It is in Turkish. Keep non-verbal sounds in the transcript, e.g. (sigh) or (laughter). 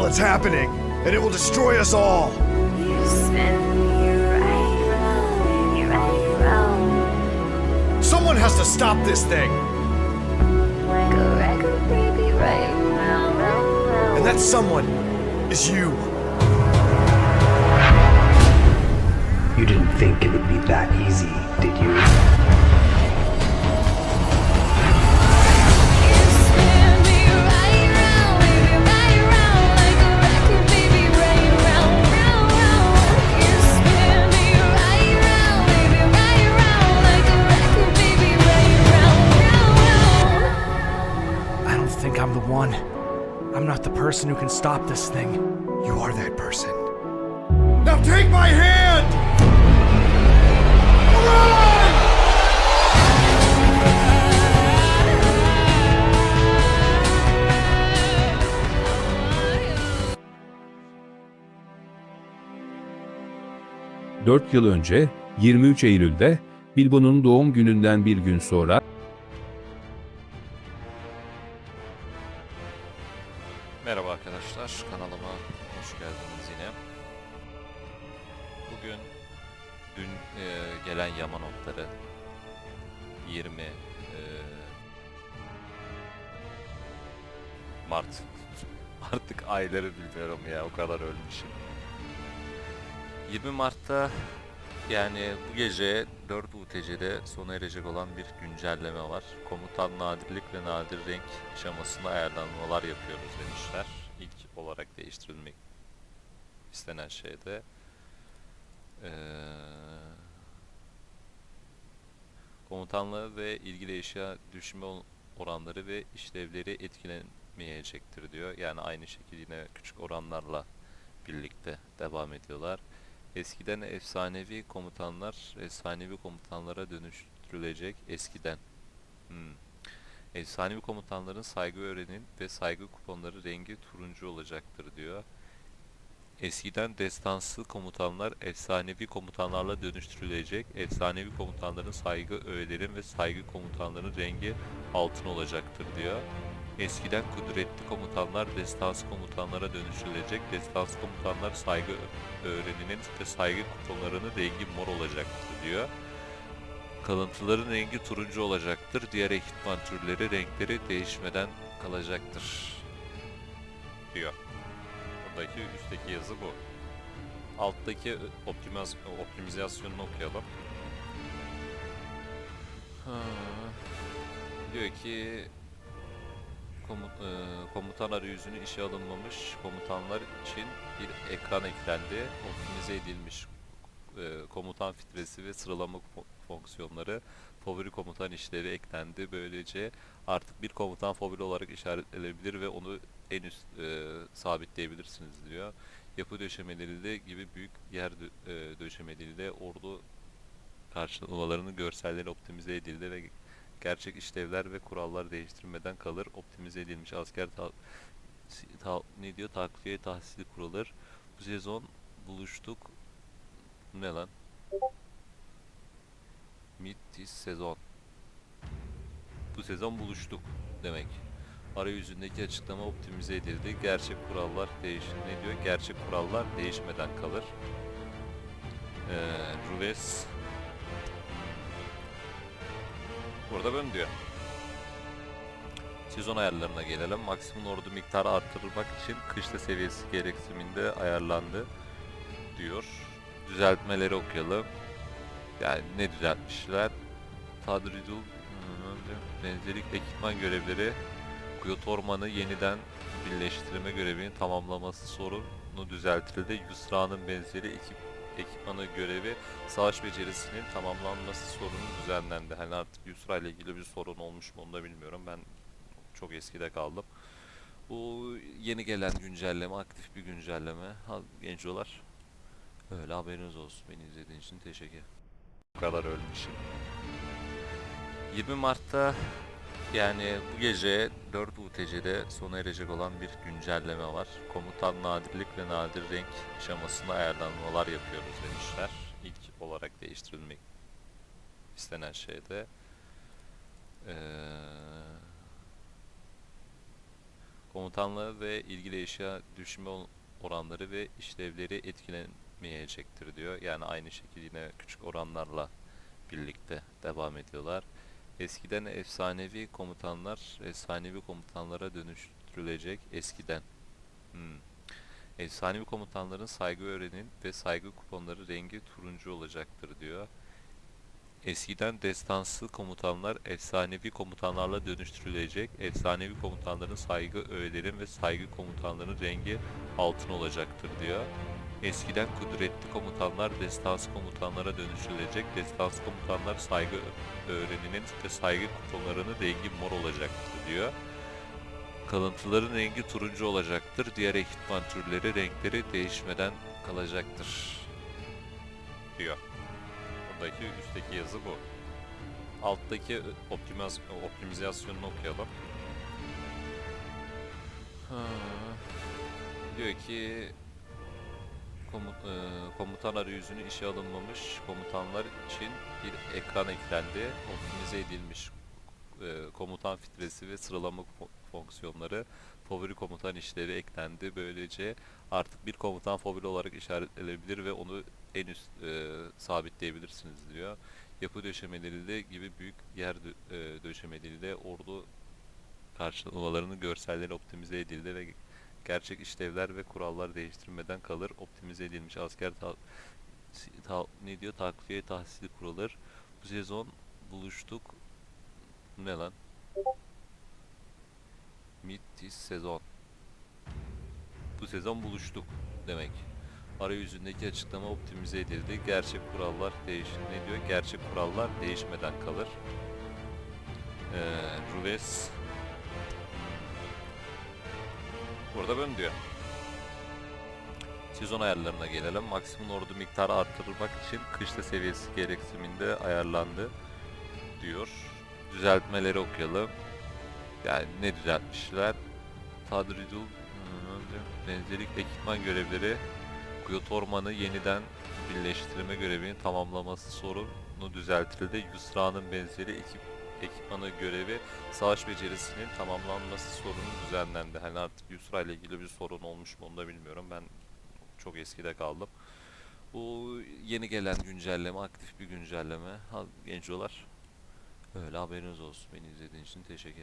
Well, it's happening, and it will destroy us all. Someone has to stop this thing, and that someone is you. You didn't think it would be that easy, did? You person who can stop this thing. You are that person. Now take my hand! Run! Dört yıl önce 23 Eylül'de Bilbo'nun doğum gününden bir gün sonra Merhaba arkadaşlar, kanalıma hoş geldiniz yine. Bugün dün e, gelen yama notları 20 e, Mart (laughs) artık ayları bilmiyorum ya o kadar ölmüşüm. 20 Mart'ta yani bu gece 4 UTC'de sona erecek olan bir güncelleme var. Komutan nadirlik ve nadir renk şemasında ayarlanmalar yapıyoruz demişler. İlk olarak değiştirilmek istenen şeyde. Ee, komutanlığı ve ilgili eşya düşme oranları ve işlevleri etkilenmeyecektir diyor. Yani aynı şekilde yine küçük oranlarla birlikte devam ediyorlar. Eskiden efsanevi komutanlar efsanevi komutanlara dönüştürülecek eskiden. Hmm. Efsanevi komutanların saygı öğrenin ve saygı kuponları rengi turuncu olacaktır diyor. Eskiden destansı komutanlar efsanevi komutanlarla dönüştürülecek. Efsanevi komutanların saygı öğelerin ve saygı komutanların rengi altın olacaktır diyor. Eskiden kudretli komutanlar destansı komutanlara dönüştürülecek. Destansı komutanlar saygı öğreninin ve saygı kuponlarının rengi mor olacaktır diyor. Kalıntıların rengi turuncu olacaktır. Diğer ekipman türleri renkleri değişmeden kalacaktır. Diyor. Buradaki üstteki yazı bu. Alttaki optimaz optimizasyonunu okuyalım. Ha. Diyor ki komut, e, komutan arayüzünü işe alınmamış komutanlar için bir ekran eklendi. Optimize edilmiş e, komutan filtresi ve sıralama fo- fonksiyonları favori komutan işleri eklendi. Böylece artık bir komutan favori olarak işaretlenebilir ve onu en üst e, sabitleyebilirsiniz diyor. Yapı döşemeleriyle gibi büyük yer dö- e, döşemeleriyle ordu karşılamalarının görselleri optimize edildi ve gerçek işlevler ve kurallar değiştirmeden kalır. Optimize edilmiş asker ta- ta- ne diyor? Takviye tahsili kurulur. Bu sezon buluştuk. Ne lan? Mid this sezon. Bu sezon buluştuk demek. Arayüzündeki açıklama optimize edildi. Gerçek kurallar değiş ne diyor? Gerçek kurallar değişmeden kalır. Ee, Ruves Burada böyle diyor. Sezon ayarlarına gelelim. Maksimum ordu miktarı arttırmak için kışla seviyesi gereksiniminde ayarlandı diyor. Düzeltmeleri okuyalım. Yani ne düzeltmişler? Tadridul benzerik ekipman görevleri Kuyot Ormanı yeniden birleştirme görevini tamamlaması sorunu düzeltildi. Yusra'nın benzeri ekip ekipmanı görevi savaş becerisinin tamamlanması sorunu düzenlendi. Hani artık Yusra ile ilgili bir sorun olmuş mu onu da bilmiyorum. Ben çok eskide kaldım. Bu yeni gelen güncelleme, aktif bir güncelleme. Ha, gencolar. Öyle haberiniz olsun. Beni izlediğiniz için teşekkür. Bu kadar ölmüşüm. 20 Mart'ta yani bu gece 4 UTC'de sona erecek olan bir güncelleme var. Komutan nadirlik ve nadir renk şemasında ayarlanmalar yapıyoruz demişler. İlk olarak değiştirilmek istenen şeyde. Ee, Komutanlığı ve ilgili eşya düşme oranları ve işlevleri etkilenmeyecektir diyor. Yani aynı şekilde yine küçük oranlarla birlikte devam ediyorlar. Eskiden efsanevi komutanlar efsanevi komutanlara dönüştürülecek eskiden. Hmm. Efsanevi komutanların saygı öğrenin ve saygı kuponları rengi turuncu olacaktır diyor. Eskiden destansı komutanlar efsanevi komutanlarla dönüştürülecek. Efsanevi komutanların saygı öğelerin ve saygı komutanların rengi altın olacaktır diyor. Eskiden kudretli komutanlar destansı komutanlara dönüştürülecek. Destansı komutanlar saygı öğreninin ve saygı kuponlarının rengi mor olacaktır diyor. Kalıntıların rengi turuncu olacaktır. Diğer ekipman türleri renkleri değişmeden kalacaktır. Diyor. Buradaki üstteki yazı bu. Alttaki optimaz optimizasyonunu okuyalım. Ha. Diyor ki komut, e, komutan arayüzünü işe alınmamış komutanlar için bir ekran eklendi. Optimize edilmiş e, komutan filtresi ve sıralama fo- fonksiyonları favori komutan işlevi eklendi. Böylece artık bir komutan favori olarak işaretlenebilir ve onu en üst e, sabitleyebilirsiniz diyor. Yapı döşemeleriyle gibi büyük yer dö- e, döşemeleriyle ordu karşılamalarının görselleri optimize edildi ve gerçek işlevler ve kurallar değiştirmeden kalır. Optimize edilmiş asker ta- ta- ne diyor? Takviye tahsili kurulur. Bu sezon buluştuk. Bu Ne lan? Mid this sezon. Bu sezon buluştuk demek. Arayüzündeki açıklama optimize edildi. Gerçek kurallar değiş ne diyor? Gerçek kurallar değişmeden kalır. Ee, Rules Burada böyle diyor. Sezon ayarlarına gelelim. Maksimum ordu miktarı arttırmak için kışla seviyesi gereksiniminde ayarlandı diyor. Düzeltmeleri okuyalım. Yani ne düzeltmişler? Tadridul benzerik ekipman görevleri Kuyot Ormanı yeniden birleştirme görevinin tamamlaması sorunu düzeltildi. Yusra'nın benzeri ekip ekipmanı görevi savaş becerisinin tamamlanması sorunu düzenlendi. Hani artık Yusra ile ilgili bir sorun olmuş mu onu da bilmiyorum. Ben çok eskide kaldım. Bu yeni gelen güncelleme, aktif bir güncelleme. Gencolar. Öyle haberiniz olsun. Beni izlediğiniz için teşekkür